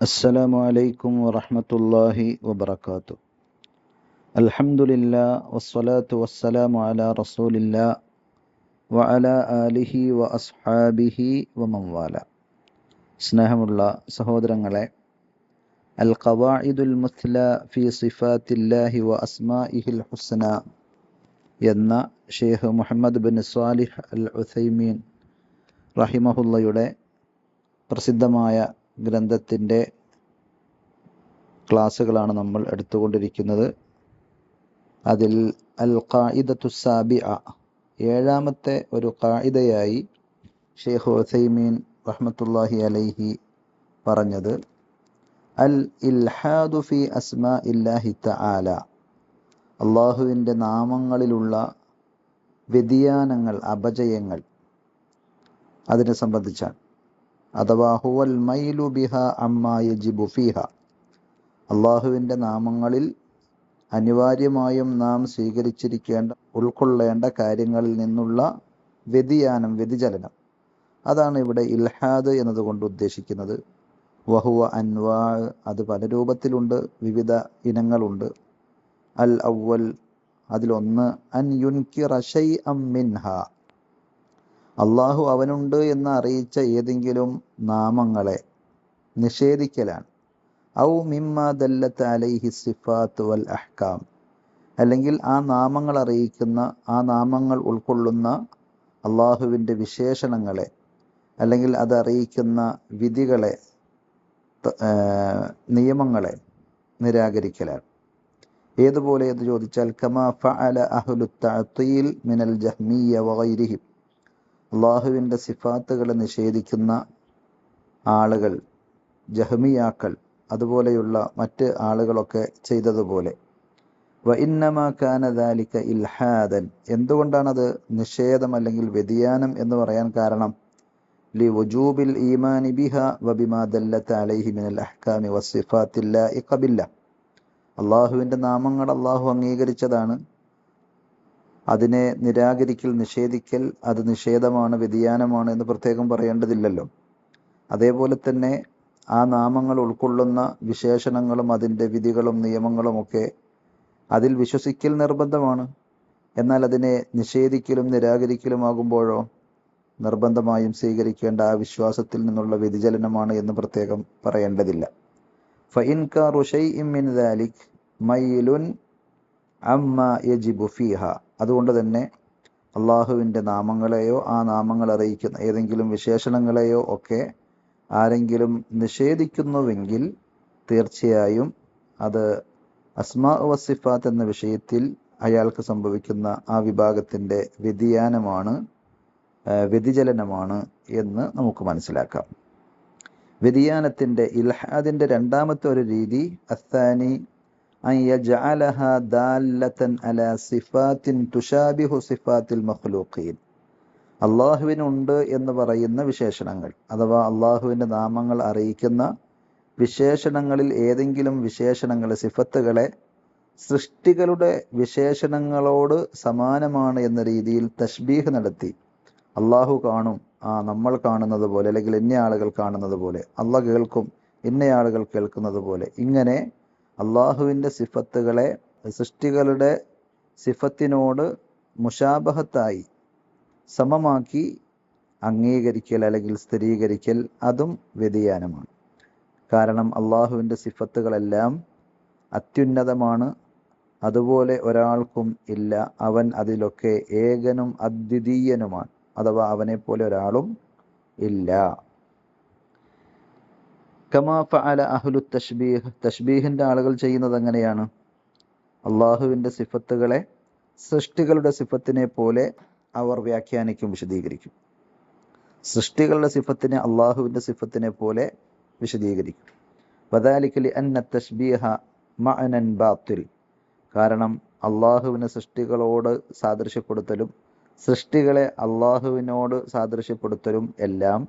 السلام عليكم ورحمة الله وبركاته الحمد لله والصلاة والسلام على رسول الله وعلى آله وأصحابه ومن والاه സ്നേഹമുള്ള സഹോദരങ്ങളെ അൽ ഖവാഇദുൽ മുസ്ല ഫി സിഫാത്തില്ലാഹി വ അസ്മാഇഹിൽ ഹുസ്ന എന്ന Sheikh Muhammad bin Salih al Uthaymeen റഹിമഹുല്ലയുടെ പ്രസിദ്ധമായ ഗ്രന്ഥത്തിന്റെ ക്ലാസ്സുകളാണ് നമ്മൾ എടുത്തുകൊണ്ടിരിക്കുന്നത്. അതിൽ അൽ ഖായിദത്തു സാബി ഏഴാമത്തെ ഒരു ഖായിദയായി ഷെയ്ഖ് ഉസൈമീൻ റഹ്മത്തുല്ലാഹി അലൈഹി പറഞ്ഞത് അൽ ഇൽഹാദു ഫി അസ്മാ ഇല്ലാഹി തആല അള്ളാഹുവിന്റെ നാമങ്ങളിലുള്ള വ്യതിയാനങ്ങൾ അപജയങ്ങൾ അതിനെ സംബന്ധിച്ചാണ്. അഥവാ ഹുവൽ മൈലു ബിഹ അമ്മ യജിബു ഫിഹ. അള്ളാഹുവിന്റെ നാമങ്ങളിൽ അനിവാര്യമായും നാം സ്വീകരിച്ചിരിക്കേണ്ട ഉൾക്കൊള്ളേണ്ട കാര്യങ്ങളിൽ നിന്നുള്ള വ്യതിയാനം വ്യതിചലനം. അതാണ് ഇവിടെ ഇൽഹാദ് എന്നതുകൊണ്ട് ഉദ്ദേശിക്കുന്നത്. വഹുവ അൻവാ അത് പല രൂപത്തിലുണ്ട് വിവിധ ഇനങ്ങളുണ്ട്. അൽ അവൽ അതിലൊന്ന് അൻ യുൻകിറ ഷൈഅം മിൻഹ. അള്ളാഹു അവനുണ്ട് എന്ന് അറിയിച്ച ഏതെങ്കിലും നാമങ്ങളെ നിഷേധിക്കലാണ്. ഔ മിമ്മ ദല്ലത്ത് അലൈഹി സിഫാത്ത് വൽ അഹ്കാം. അല്ലെങ്കിൽ ആ നാമങ്ങൾ അറിയിക്കുന്ന ആ നാമങ്ങൾ ഉൾക്കൊള്ളുന്ന അള്ളാഹുവിന്റെ വിശേഷണങ്ങളെ അല്ലെങ്കിൽ അത് അറിയിക്കുന്ന വിധികളെ നിയമങ്ങളെ നിരാകരിക്കലാണ്. ഏതുപോലെ എന്ന് ചോദിച്ചാൽ കമാ ഫഅല അഹ്ലു തഅത്തീൽ മിനൽ ജഹ്മിയ വഗൈരിഹിം അള്ളാഹുവിന്റെ സിഫാത്തുകളെ നിഷേധിക്കുന്ന ആളുകൾ ജഹ്മിയാക്കൾ അതുപോലെയുള്ള മറ്റ് ആളുകളൊക്കെ ചെയ്തതുപോലെ. വ ഇൽഹാദൻ. എന്തുകൊണ്ടാണത് നിഷേധം അല്ലെങ്കിൽ വ്യതിയാനം എന്ന് പറയാൻ കാരണം? ലി വജൂബിൽ ഈമാനി ബിഹ വബിമാ ദല്ലത്ത് അലൈഹി മിനൽ അഹ്കാമി വസിഫാത്തില്ല ഇഖബില്ല. അള്ളാഹുവിന്റെ നാമങ്ങൾ അള്ളാഹു അംഗീകരിച്ചതാണ്. അതിനെ നിരാകരിക്കൽ നിഷേധിക്കൽ അത് നിഷേധമാണ് വ്യതിയാനമാണ് എന്ന് പ്രത്യേകം പറയേണ്ടതില്ലല്ലോ. അതേപോലെ തന്നെ ആ നാമങ്ങൾ ഉൾക്കൊള്ളുന്ന വിശേഷണങ്ങളും അതിന്റെ വിധികളും നിയമങ്ങളും ഒക്കെ അതിൽ വിശ്വസിക്കൽ നിർബന്ധമാണ്. എന്നാൽ അതിനെ നിഷേധിക്കലും നിരാകരിക്കലുമാകുമ്പോഴോ നിർബന്ധമായും സ്വീകരിക്കേണ്ട ആ വിശ്വാസത്തിൽ നിന്നുള്ള വ്യതിചലനമാണ് എന്ന് പ്രത്യേകം പറയേണ്ടതില്ല. ഫൈൻ ഷൈഇൻ മിൻ ദാലിക് മൈലുൻ അമ്മ യജിബു ഫീഹ. അതുകൊണ്ട് തന്നെ അള്ളാഹുവിന്റെ നാമങ്ങളെയോ ആ നാമങ്ങൾ അറിയിക്കുന്ന ഏതെങ്കിലും വിശേഷണങ്ങളെയോ ഒക്കെ ആരെങ്കിലും നിഷേധിക്കുന്നുവെങ്കിൽ തീർച്ചയായും അത് അസ്മാ വസിഫാത്ത് എന്ന വിഷയത്തിൽ അയാൾക്ക് സംഭവിക്കുന്ന ആ വിഭാഗത്തിന്റെ വ്യതിയാനമാണ് വ്യതിചലനമാണ് എന്ന് നമുക്ക് മനസ്സിലാക്കാം. വ്യതിയാനത്തിന്റെ ഇൽഹാദിന്റെ രണ്ടാമത്തെ ഒരു രീതി അസ്ഥാനി أن يجعلها دالة على صفات تشابه صفات المخلوقين അള്ളാഹുവിനുണ്ട് എന്ന് പറയുന്ന വിശേഷണങ്ങൾ അഥവാ അള്ളാഹുവിൻ്റെ നാമങ്ങൾ അറിയിക്കുന്ന വിശേഷണങ്ങളിൽ ഏതെങ്കിലും വിശേഷണങ്ങളെ സിഫത്തുകളെ സൃഷ്ടികളുടെ വിശേഷണങ്ങളോട് സമാനമാണ് എന്ന രീതിയിൽ തഷ്ബീഹ് നടത്തി അള്ളാഹു കാണും ആ നമ്മൾ കാണുന്നത് പോലെ അല്ലെങ്കിൽ ഇന്ന ആളുകൾ കാണുന്നത് പോലെ അള്ളാഹ് കേൾക്കും ഇന്ന ആളുകൾ കേൾക്കുന്നത് പോലെ ഇങ്ങനെ അള്ളാഹുവിന്റെ സിഫത്തുകളെ സൃഷ്ടികളുടെ സിഫത്തിനോട് മുഷാബഹത്തായി സമമാക്കി അംഗീകരിക്കൽ അല്ലെങ്കിൽ സ്ഥിരീകരിക്കൽ അതും വ്യതിയാനമാണ്. കാരണം അള്ളാഹുവിന്റെ സിഫത്തുകളെല്ലാം അത്യുന്നതമാണ്. അതുപോലെ ഒരാൾക്കും ഇല്ല. അവൻ അതിലൊക്കെ ഏകനും അദ്വിതീയനുമാണ്. അഥവാ അവനെപ്പോലെ പോലെ ഒരാളും ഇല്ല. കമാ ഫഅല അഹ്ലു തഷ്ബീഹ് ആളുകൾ ചെയ്യുന്നത് എങ്ങനെയാണ് അള്ളാഹുവിന്റെ സിഫത്തുകളെ സൃഷ്ടികളുടെ സിഫത്തിനെ പോലെ അവർ വ്യാഖ്യാനിക്കും വിശദീകരിക്കും. സൃഷ്ടികളുടെ സിഫത്തിനെ അള്ളാഹുവിന്റെ സിഫത്തിനെ പോലെ വിശദീകരിക്കും. വദാലിക്കലി അന്ന തഷ്ബീഹ മഅനൻ ബാത്തിൽ. കാരണം അള്ളാഹുവിന് സൃഷ്ടികളോട് സാദൃശ്യപ്പെടുത്തലും സൃഷ്ടികളെ അള്ളാഹുവിനോട് സാദൃശ്യപ്പെടുത്തലും എല്ലാം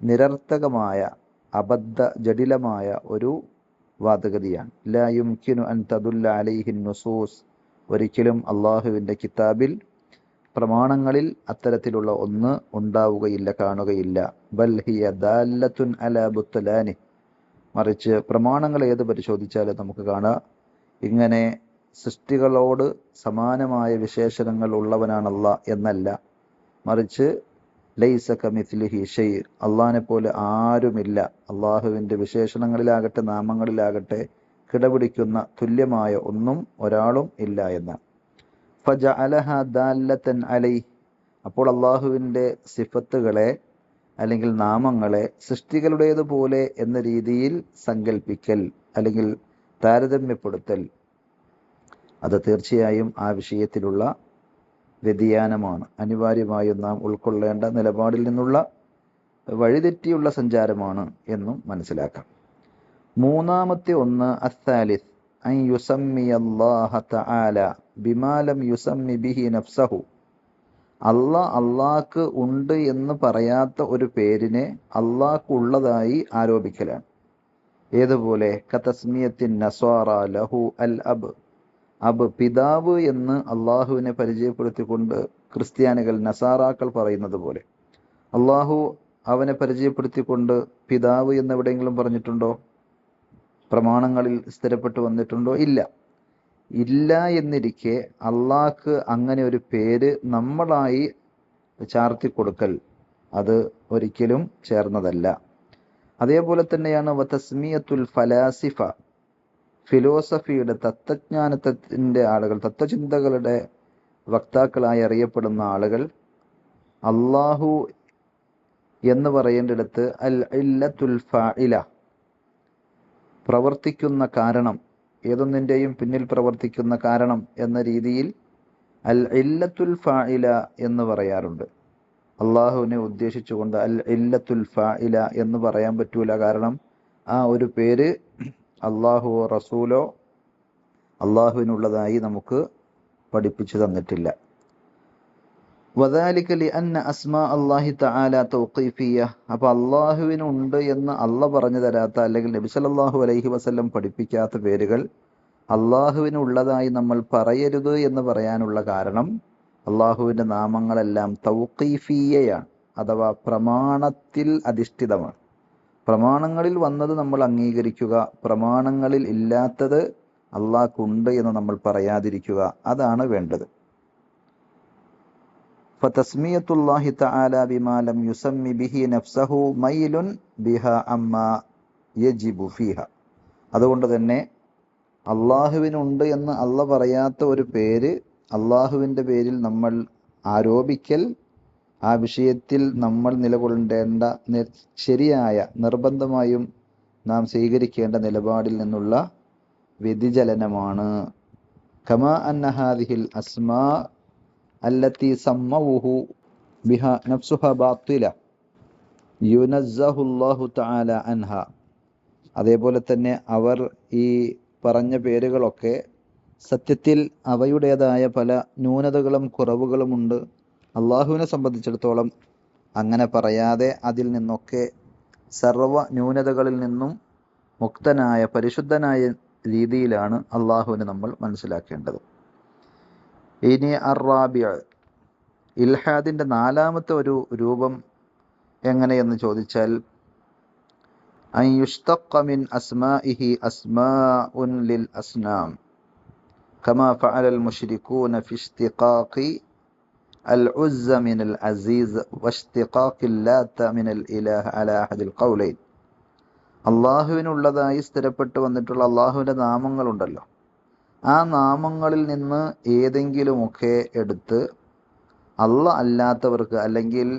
നിരർത്ഥകമായ അബദ്ധ ജടിലമായ ഒരു വാദഗതിയാണ്. ലാ യുംകിനു അൻ തദുല്ല അലൈഹിൻ നുസൂസ്. ഒരിക്കലും അള്ളാഹുവിന്റെ കിതാബിൽ പ്രമാണങ്ങളിൽ അത്തരത്തിലുള്ള ഒന്ന് ഉണ്ടാവുകയില്ല കാണുകയില്ല. ബൽഹിയ ദാല്ലത്തുൻ അല ബുത്തലാനി മറിച്ച് പ്രമാണങ്ങൾ ഏത് പരിശോധിച്ചാലും നമുക്ക് കാണാം. ഇങ്ങനെ സൃഷ്ടികളോട് സമാനമായ വിശേഷണങ്ങൾ ഉള്ളവനാണല്ല എന്നല്ല. മറിച്ച് അള്ളാഹിനെ പോലെ ആരുമില്ല. അള്ളാഹുവിന്റെ വിശേഷണങ്ങളിലാകട്ടെ നാമങ്ങളിലാകട്ടെ കിടപിടിക്കുന്ന തുല്യമായ ഒന്നും ഒരാളും ഇല്ല എന്ന്. അലൈ അപ്പോൾ അള്ളാഹുവിന്റെ സിഫത്തുകളെ അല്ലെങ്കിൽ നാമങ്ങളെ സൃഷ്ടികളുടേതുപോലെ എന്ന രീതിയിൽ സങ്കല്പിക്കൽ അല്ലെങ്കിൽ താരതമ്യപ്പെടുത്തൽ. അത് തീർച്ചയായും ആ വിഷയത്തിലുള്ള വ്യതിയാനമാണ്. അനിവാര്യമായും നാം ഉൾക്കൊള്ളേണ്ട നിലപാടിൽ നിന്നുള്ള വഴിതെറ്റിയുള്ള സഞ്ചാരമാണ് എന്നും മനസ്സിലാക്കാം. മൂന്നാമത്തെ ഒന്ന് അല്ലാഹ തആല നഫ്സഹു. അള്ളാ അള്ളാഹ്ക്ക് ഉണ്ട് എന്ന് പറയാത്ത ഒരു പേരിനെ അള്ളാഹ്ക്കുള്ളതായി ആരോപിക്കലാണ്. ഏതുപോലെ? കതസ്മിയത്തിൻ നസ്വാറ ലഹു അൽ അബ്. അബ് പിതാവ് എന്ന് അള്ളാഹുവിനെ പരിചയപ്പെടുത്തിക്കൊണ്ട് ക്രിസ്ത്യാനികൾ നസാറാക്കൾ പറയുന്നത് പോലെ. അള്ളാഹു അവനെ പരിചയപ്പെടുത്തിക്കൊണ്ട് പിതാവ് എന്ന് എവിടെയെങ്കിലും പറഞ്ഞിട്ടുണ്ടോ? പ്രമാണങ്ങളിൽ സ്ഥിരപ്പെട്ടു വന്നിട്ടുണ്ടോ? ഇല്ല. ഇല്ല എന്നിരിക്കെ അള്ളാഹ്ക്ക് അങ്ങനെ ഒരു പേര് നമ്മളായി ചാർത്തി കൊടുക്കൽ അത് ഒരിക്കലും ചേർന്നതല്ല. അതേപോലെ തന്നെയാണ് വതസ്മിയത്തുൽ ഫലാസിഫ. ഫിലോസഫിയുടെ തത്വജ്ഞാനത്തിന്റെ ആളുകൾ തത്വചിന്തകളുടെ വക്താക്കളായി അറിയപ്പെടുന്ന ആളുകൾ അള്ളാഹു എന്ന് പറയേണ്ടിടത്ത് അൽ ഇല്ലത്തുൽ ഫാഇല പ്രവർത്തിക്കുന്ന കാരണം ഏതൊന്നിന്റെയും പിന്നിൽ പ്രവർത്തിക്കുന്ന കാരണം എന്ന രീതിയിൽ അൽ ഇല്ലത്തുൽ ഫാഇല എന്ന് പറയാറുണ്ട്. അള്ളാഹുവിനെ ഉദ്ദേശിച്ചുകൊണ്ട് അൽ ഇല്ലത്തുൽ ഫാഇല എന്ന് പറയാൻ പറ്റൂല. കാരണം ആ ഒരു പേര് അള്ളാഹുവോ റസൂലോ അള്ളാഹുവിനുള്ളതായി നമുക്ക് പഠിപ്പിച്ചു തന്നിട്ടില്ല. വദാലിക ലിഅന്ന അസ്മാ അള്ളാഹി തആല തൗഖീഫിയ. അപ്പോൾ അള്ളാഹുവിനുണ്ട് എന്ന് അള്ള പറഞ്ഞു തരാത്ത അല്ലെങ്കിൽ നബി സല്ലല്ലാഹു അലൈഹി വസല്ലം പഠിപ്പിക്കാത്ത പേരുകൾ അള്ളാഹുവിനുള്ളതായി നമ്മൾ പറയരുത് എന്ന് പറയാനുള്ള കാരണം അള്ളാഹുവിന്റെ നാമങ്ങളെല്ലാം തൗഖീഫിയയാണ് അഥവാ പ്രമാണത്തിൽ അധിഷ്ഠിതമാണ്. പ്രമാണങ്ങളിൽ വന്നത് നമ്മൾ അംഗീകരിക്കുക പ്രമാണങ്ങളിൽ ഇല്ലാത്തത് അള്ളാഹ്ക്കുണ്ട് എന്ന് നമ്മൾ പറയാതിരിക്കുക അതാണ് വേണ്ടത്. തആല ബിഹി നഫ്സഹു യജിബു അതുകൊണ്ട് തന്നെ അള്ളാഹുവിനുണ്ട് എന്ന് അള്ള പറയാത്ത ഒരു പേര് അള്ളാഹുവിന്റെ പേരിൽ നമ്മൾ ആരോപിക്കൽ ആ വിഷയത്തിൽ നമ്മൾ നിലകൊള്ളേണ്ട ശരിയായ നിർബന്ധമായും നാം സ്വീകരിക്കേണ്ട നിലപാടിൽ നിന്നുള്ള വ്യതിചലനമാണ്. കമാ അന്നഹാദിഹിൽ അസ്മാ അല്ലത്തി സമ്മവുഹു ബിഹ നഫ്സുഹ ബാത്തില യുനസ്സഹുല്ലാഹു തആല അൻഹ. അതേപോലെ തന്നെ അവർ ഈ പറഞ്ഞ പേരുകളൊക്കെ സത്യത്തിൽ അവയുടേതായ പല ന്യൂനതകളും കുറവുകളുമുണ്ട്. അള്ളാഹുവിനെ സംബന്ധിച്ചിടത്തോളം അങ്ങനെ പറയാതെ അതിൽ നിന്നൊക്കെ സർവ ന്യൂനതകളിൽ നിന്നും മുക്തനായ പരിശുദ്ധനായ രീതിയിലാണ് അള്ളാഹുവിനെ നമ്മൾ മനസ്സിലാക്കേണ്ടത്. ഇനി അറാബിയ ഇൽഹാദിന്റെ നാലാമത്തെ ഒരു രൂപം എങ്ങനെയെന്ന് ചോദിച്ചാൽ അയ്യുഷ്തഖമിൻ അസ്മാഇഹി അസ്മാ ഉൻ ലിൽ അസ്നാം കമാ ഫഅലൽ മുഷ്രിഖൂന ഫിഷ്തിഖാഖി العز من العزيز واشتقاق اللات من الإله على أحد القولين അള്ളാഹുവിനുള്ളതായി സ്ഥിരപ്പെട്ടു വന്നിട്ടുള്ള അള്ളാഹുവിൻ്റെ നാമങ്ങളുണ്ടല്ലോ ആ നാമങ്ങളിൽ നിന്ന് ഏതെങ്കിലുമൊക്കെ എടുത്ത് അല്ല അല്ലാത്തവർക്ക് അല്ലെങ്കിൽ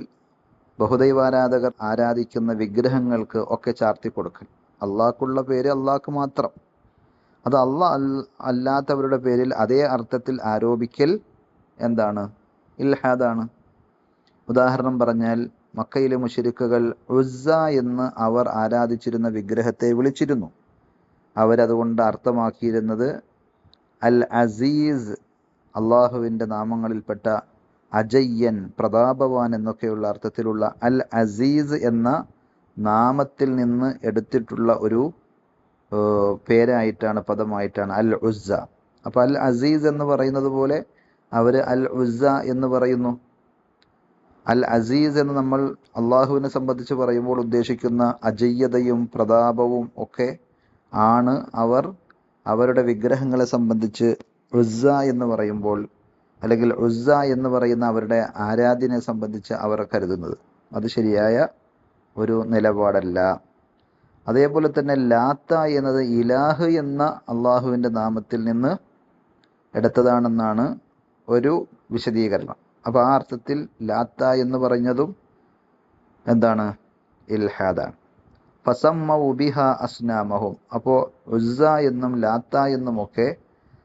ബഹുദൈവാരാധകർ ആരാധിക്കുന്ന വിഗ്രഹങ്ങൾക്ക് ഒക്കെ ചാർത്തി കൊടുക്കൽ അള്ളാഹ്ക്കുള്ള പേര് അള്ളാഹ്ക്ക് മാത്രം അത് അല്ല അല്ലാത്തവരുടെ പേരിൽ അതേ അർത്ഥത്തിൽ ആരോപിക്കൽ എന്താണ് ഇൽഹാദാണ്. ഉദാഹരണം പറഞ്ഞാൽ മക്കയിലെ മുഷരിക്കുകൾ ഉസ്സ എന്ന് അവർ ആരാധിച്ചിരുന്ന വിഗ്രഹത്തെ വിളിച്ചിരുന്നു. അവരതുകൊണ്ട് അർത്ഥമാക്കിയിരുന്നത് അൽ അസീസ് അള്ളാഹുവിന്റെ നാമങ്ങളിൽപ്പെട്ട അജയ്യൻ പ്രതാപവാൻ എന്നൊക്കെയുള്ള അർത്ഥത്തിലുള്ള അൽ അസീസ് എന്ന നാമത്തിൽ നിന്ന് എടുത്തിട്ടുള്ള ഒരു പേരായിട്ടാണ് പദമായിട്ടാണ് അൽ ഉസ്സ. അപ്പോൾ അൽ അസീസ് എന്ന് പറയുന്നത് പോലെ അവർ അൽ ഉസ്സ എന്ന് പറയുന്നു. അൽ അസീസ് എന്ന് നമ്മൾ അള്ളാഹുവിനെ സംബന്ധിച്ച് പറയുമ്പോൾ ഉദ്ദേശിക്കുന്ന അജയ്യതയും പ്രതാപവും ഒക്കെ ആണ് അവർ അവരുടെ വിഗ്രഹങ്ങളെ സംബന്ധിച്ച് ഉസ്സ എന്ന് പറയുമ്പോൾ അല്ലെങ്കിൽ ഉസ്സ എന്ന് പറയുന്ന അവരുടെ ആരാധ്യനെ സംബന്ധിച്ച് അവർ കരുതുന്നത്. അത് ശരിയായ ഒരു നിലപാടല്ല. അതേപോലെ തന്നെ ലാത്ത എന്നത് ഇലാഹ് എന്ന അള്ളാഹുവിന്റെ നാമത്തിൽ നിന്ന് എടുത്തതാണെന്നാണ് ഒരു വിശദീകരണം. അപ്പോൾ ആ അർത്ഥത്തിൽ ലാത്ത എന്ന് പറഞ്ഞതും എന്താണ്? ഇൽഹാദാണ് ഫസമ്മ ഉബിഹ അസ്നാമഹും. അപ്പോൾ ഉസ്സ എന്നും ലാത്ത എന്നുമൊക്കെ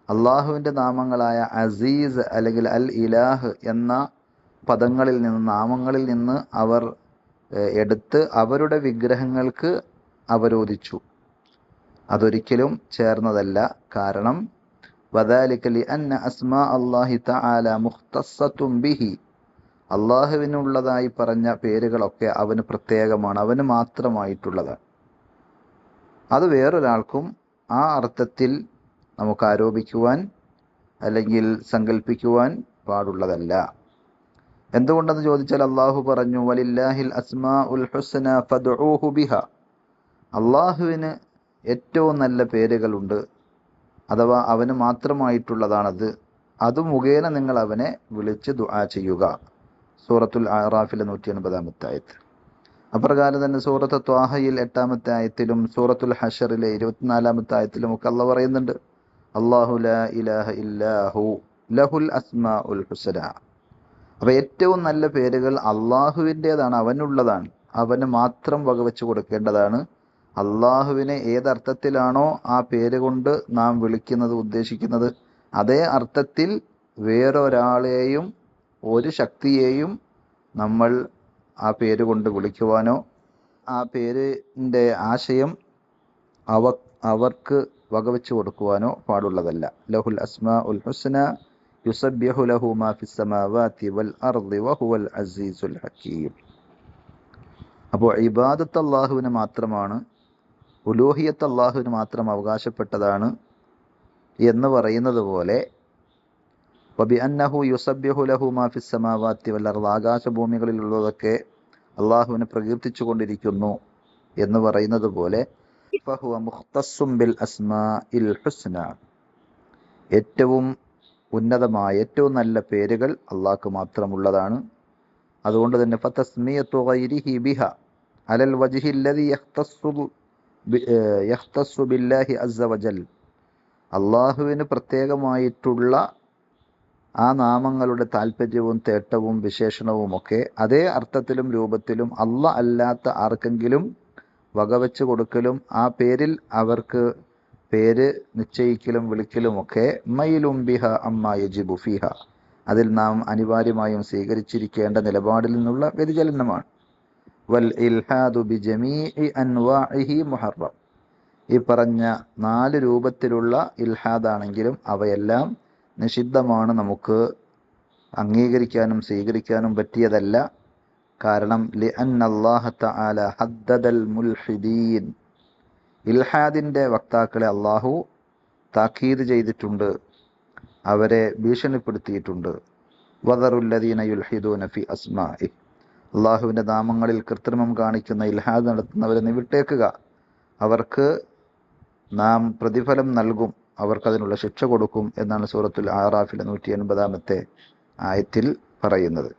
അള്ളാഹുവിന്റെ നാമങ്ങളായ അസീസ് അല്ലെങ്കിൽ അൽ ഇലാഹ് എന്ന പദങ്ങളിൽ നിന്ന് നാമങ്ങളിൽ നിന്ന് അവർ എടുത്ത് അവരുടെ വിഗ്രഹങ്ങൾക്ക് അവരോധിച്ചു. അതൊരിക്കലും ചേർന്നതല്ല. കാരണം വദാലിക ലിഅന്ന അസ്മാ അല്ലാഹി തആല മുഖ്തസ്സത്തും ബിഹി. അള്ളാഹുവിനുള്ളതായി പറഞ്ഞ പേരുകളൊക്കെ അവന് പ്രത്യേകമാണ് അവന് മാത്രമായിട്ടുള്ളതാണ് അത് വേറൊരാൾക്കും ആ അർത്ഥത്തിൽ നമുക്ക് ആരോപിക്കുവാൻ അല്ലെങ്കിൽ സങ്കല്പിക്കുവാൻ പാടുള്ളതല്ല. എന്തുകൊണ്ടെന്ന് ചോദിച്ചാൽ അള്ളാഹു പറഞ്ഞു വലില്ലാഹിൽ അസ്മാ ഉൽ ഹുസ്ന ഫദ്ഊഹു ബിഹ. അള്ളാഹുവിന് ഏറ്റവും നല്ല പേരുകളുണ്ട് അഥവാ അവന് മാത്രമായിട്ടുള്ളതാണത് അത് മുഖേന നിങ്ങൾ അവനെ വിളിച്ച് ദുആ ചെയ്യുക. സൂറത്തുൽ ആറാഫിലെ നൂറ്റി എൺപതാമത്തെ ആയത്ത് അപ്രകാരം തന്നെ സൂറത്ത് ത്വാഹയിൽ എട്ടാമത്തെ ആയത്തിലും സൂറത്തുൽ ഹഷറിലെ ഇരുപത്തിനാലാമത്തെ ആയത്തിലും ഒക്കെ അള്ള പറയുന്നുണ്ട്. അള്ളാഹു ഇലാഹ ഇല്ലാഹു ലഹുൽ അസ്മാ ഉൽ ഹുസന. അപ്പൊ ഏറ്റവും നല്ല പേരുകൾ അള്ളാഹുവിന്റെതാണ് അവനുള്ളതാണ്. അവന് മാത്രം വകവെച്ച് കൊടുക്കേണ്ടതാണ് അള്ളാഹുവിനെ ഏതർത്ഥത്തിലാണോ ആ പേര് കൊണ്ട് നാം വിളിക്കുന്നത് ഉദ്ദേശിക്കുന്നത്? അതേ അർത്ഥത്തിൽ വേറൊരാളെയും ഒരു ശക്തിയെയും നമ്മൾ ആ പേര് കൊണ്ട് വിളിക്കുവാനോ ആ പേരിന്റെ ആശയം അവ അവർക്ക് വകവെച്ച് കൊടുക്കുവാനോ പാടുള്ളതല്ല. ലഹുൽ അസ്മാ ഉൽ ഹുസ്ന യുസബ്യഹു ലഹു മാ ഫിസ്സമാവാതി വൽ അർദി അസീസുൽ ഹക്കീം. അപ്പോൾ ഇബാദത്ത് അള്ളാഹുവിന് മാത്രമാണ് ഉലൂഹിയത്ത് അള്ളാഹുവിന് മാത്രം അവകാശപ്പെട്ടതാണ് എന്ന് പറയുന്നത് പോലെ ലഹു സമാവാത്തി വല്ലർദ് ആകാശഭൂമികളിലുള്ളതൊക്കെ അള്ളാഹുവിനെ പ്രകീർത്തിച്ചു കൊണ്ടിരിക്കുന്നു എന്ന് പറയുന്നത് പോലെ ബിൽ ഏറ്റവും ഉന്നതമായ ഏറ്റവും നല്ല പേരുകൾ അള്ളാഹ്ക്ക് മാത്രമുള്ളതാണ്. അതുകൊണ്ട് തന്നെ ബിഹ ബില്ലാഹി അസവജൽ അള്ളാഹുവിന് പ്രത്യേകമായിട്ടുള്ള ആ നാമങ്ങളുടെ താല്പര്യവും തേട്ടവും വിശേഷണവും ഒക്കെ അതേ അർത്ഥത്തിലും രൂപത്തിലും അല്ല അല്ലാത്ത ആർക്കെങ്കിലും വകവെച്ച് കൊടുക്കലും ആ പേരിൽ അവർക്ക് പേര് നിശ്ചയിക്കലും വിളിക്കലും ഒക്കെ മയിലും ബിഹ അമ്മ യജിബു ഫിഹ. അതിൽ നാം അനിവാര്യമായും സ്വീകരിച്ചിരിക്കേണ്ട നിലപാടിൽ നിന്നുള്ള വ്യതിചലനമാണ്. വൽ ഇൽഹാദു ബി ജമീഇ മുഹറം. ഈ പറഞ്ഞ നാല് രൂപത്തിലുള്ള ഇൽഹാദാണെങ്കിലും അവയെല്ലാം നിഷിദ്ധമാണ് നമുക്ക് അംഗീകരിക്കാനും സ്വീകരിക്കാനും പറ്റിയതല്ല. കാരണം ലി അല്ലാഹ തആല ഹദ്ദദൽ മുൽഹിദീൻ. ഇൽഹാദിന്റെ വക്താക്കളെ അള്ളാഹു താക്കീത് ചെയ്തിട്ടുണ്ട്. അവരെ ഭീഷണിപ്പെടുത്തിയിട്ടുണ്ട്. വദറുല്ലദീന യുൽഹിദൂന ഫി അസ്മാഇ അള്ളാഹുവിന്റെ നാമങ്ങളിൽ കൃത്രിമം കാണിക്കുന്ന ഇൽഹാദ് നടത്തുന്നവരെ നീ വിട്ടേക്കുക. അവർക്ക് നാം പ്രതിഫലം നൽകും. അവർക്ക് അതിനുള്ള ശിക്ഷ കൊടുക്കും എന്നാണ് സൂറത്തുൽ ആറാഫിലെ നൂറ്റി എൺപതാമത്തെ ആയത്തിൽ പറയുന്നത്.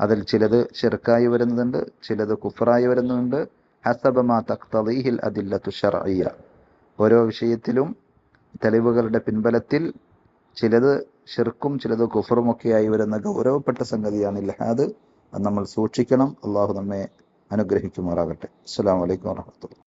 അതിൽ ചിലത് ചെറുക്കായി വരുന്നുണ്ട് ചിലത് കുഫറായി വരുന്നുണ്ട്. ഹസബമാ തഖ്തീഹിൽ അദില്ലത്തു തുഷറിയ ഓരോ വിഷയത്തിലും തെളിവുകളുടെ പിൻബലത്തിൽ ചിലത് ഷിർക്കും ചിലത് കുഫറും ഒക്കെയായി വരുന്ന ഗൗരവപ്പെട്ട സംഗതിയാണ് ഇൽഹാദ്. അത് നമ്മൾ സൂക്ഷിക്കണം. അള്ളാഹു നമ്മെ അനുഗ്രഹിക്കുമാറാകട്ടെ. അസ്സാം അലൈക്കും വാഹമത്തുള്ള